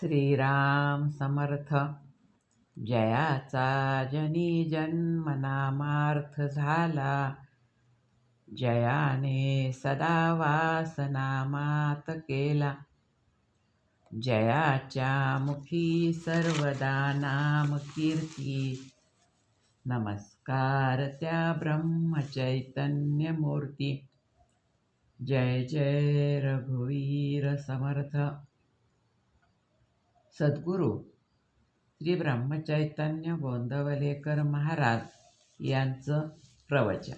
श्रीराम समर्थ। जयाचा जनी जन्मनामार्थ झाला। जयाने सदा वासनामात केला। जयाच्या मुखी सर्वदा नाम कीर्ती। नमस्कार त्या ब्रह्मचैतन्य मूर्ती जय जय रघुवीर समर्थ। सद्गुरू श्री ब्रह्मचैतन्य गोंदवलेकर महाराज यांचं प्रवचन.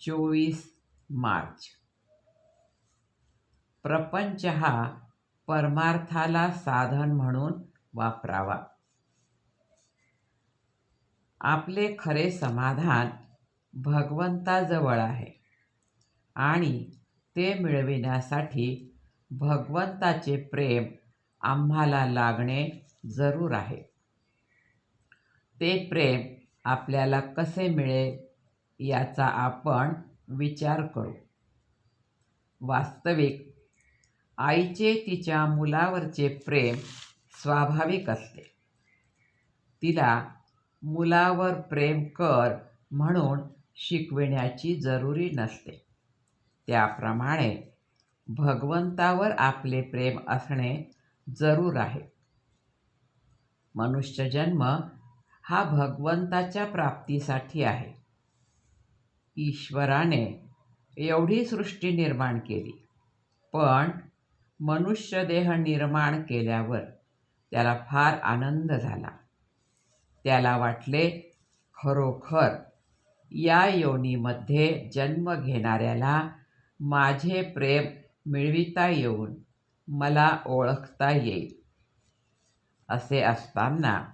चोवीस मार्च. प्रपंच हा परमार्थाला साधन म्हणून वापरावा. आपले खरे समाधान भगवंताजवळ आहे आणि ते मिळविण्यासाठी भगवंताचे प्रेम आम्हाला लागणे जरूर आहे. ते प्रेम आपल्याला कसे मिळेल याचा आपण विचार करू. वास्तविक आईचे तिच्या मुलावरचे प्रेम स्वाभाविक असते. तिला मुलावर प्रेम कर म्हणून शिकविण्याची जरुरी नसते. त्याप्रमाणे भगवंतावर आपले प्रेम असणे जरूर आहे. मनुष्य जन्म हा भगवंताच्या प्राप्तीसाठी आहे. ईश्वराने एवढी सृष्टी निर्माण केली. पण मनुष्यदेह निर्माण केल्यावर त्याला फार आनंद झाला. त्याला वाटले खरोखर या योनीमध्ये जन्म घेणाऱ्याला माझे प्रेम मिळविता येऊन मला ओळखता येईल. असे असताना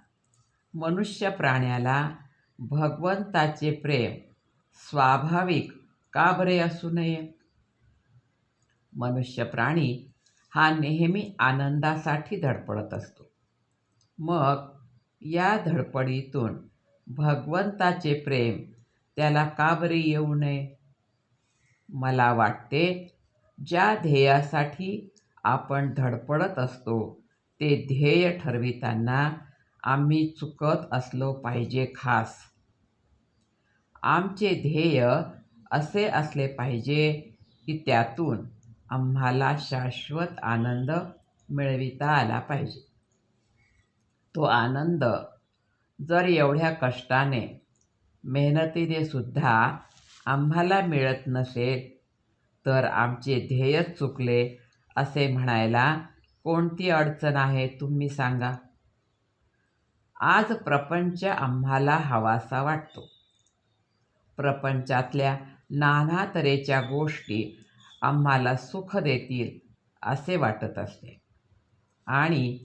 मनुष्य प्राण्याला भगवंताचे प्रेम स्वाभाविक का बरे असू नये? मनुष्य प्राणी हा नेहमी आनंदासाठी धडपडत असतो. मग या धडपडीतून भगवंताचे प्रेम त्याला का बरे येऊ नये? मला वाटते ज्या ध्येयासाठी आपण धडपडत असतो. ते ध्येय ठरविताना आम्ही चुकत असलो पाहिजे खास. आमचे ध्येय असे असले पाहिजे की त्यातून आम्हाला शाश्वत आनंद मिळविता आला पाहिजे. तो आनंद जर एवढ्या कष्टाने मेहनतीने सुद्धा आम्हाला मिळत नसेल तर आमचे ध्येयच चुकले असे म्हणायला कोणती अडचण आहे तुम्ही सांगा. आज प्रपंच आम्हाला हवासा वाटतो. प्रपंचातल्या नाना तऱ्हेच्या गोष्टी आम्हाला सुख देतील असे वाटत असते. आणि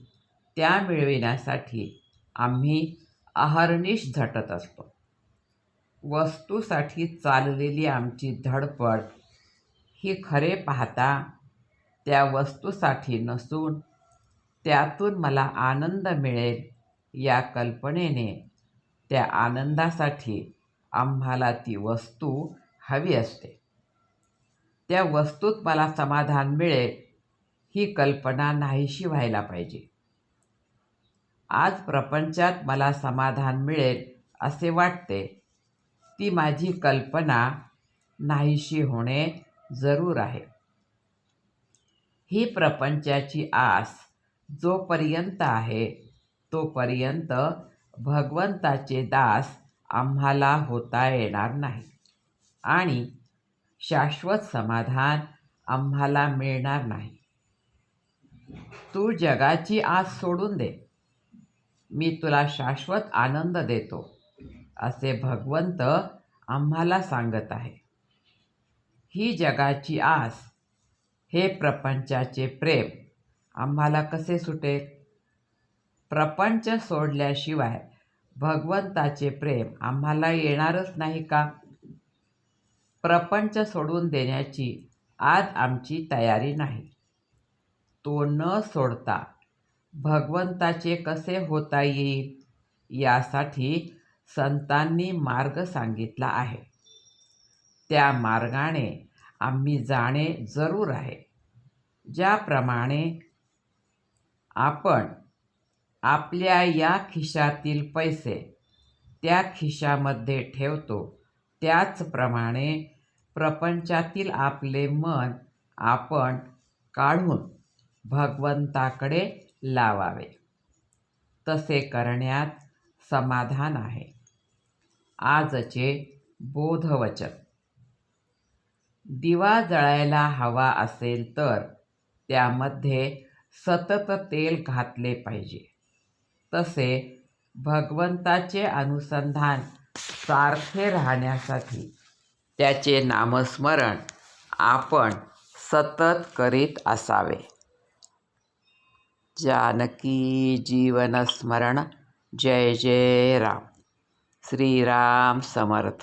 त्या मिळविण्यासाठी आम्ही अहर्निश झटत असतो. वस्तूसाठी चाललेली आमची धडपड ही खरे पाहता त्या वस्तूसाठी नसून त्यातून मला आनंद मिळेल या कल्पनेने. त्या आनंदासाठी आम्हाला ती वस्तू हवी असते. त्या वस्तूत मला समाधान मिळेल ही कल्पना नाहीशी व्हायला पाहिजे. आज प्रपंचात मला समाधान मिळेल असे वाटते. ती माझी कल्पना नाहीशी होणे जरूर आहे. ही प्रपंचाची आस जोपर्यंत आहे तोपर्यंत भगवंताचे दास आम्हाला होता येणार नाही. आणि शाश्वत समाधान आम्हाला मिळणार नाही. तू जगाची आस सोडून दे. मी तुला शाश्वत आनंद देतो असे भगवंत आम्हाला सांगत आहे. ही जगाची आस हे प्रपंचाचे प्रेम. आम्हाला कसे सुटेल? प्रपंच सोडल्याशिवाय भगवंताचे प्रेम आम्हाला येणारच नाही का? प्रपंच सोडून देण्याची आज आमची तयारी नाही. तो न सोडता भगवंताचे कसे होता येईल यासाठी संतांनी मार्ग सांगितला आहे. त्या मार्गाने आम्ही जाणे जरूर आहे. ज्याप्रमाणे आपण आपल्या या खिशातील पैसे त्या खिशामध्ये ठेवतो त्याचप्रमाणे प्रपंचातील आपले मन आपण काढून भगवंताकडे लावावे. तसे करण्यात समाधान आहे. आजचे बोधवचन. दिवा जळायला हवा असेल तर त्यामध्ये सतत तेल घातले पाहिजे. तसे भगवंताचे अनुसंधान सारखे राहण्यासाठी त्याचे नामस्मरण आपण सतत करीत असावे. जानकी जीवनस्मरण जय जय राम. श्रीराम समर्थ.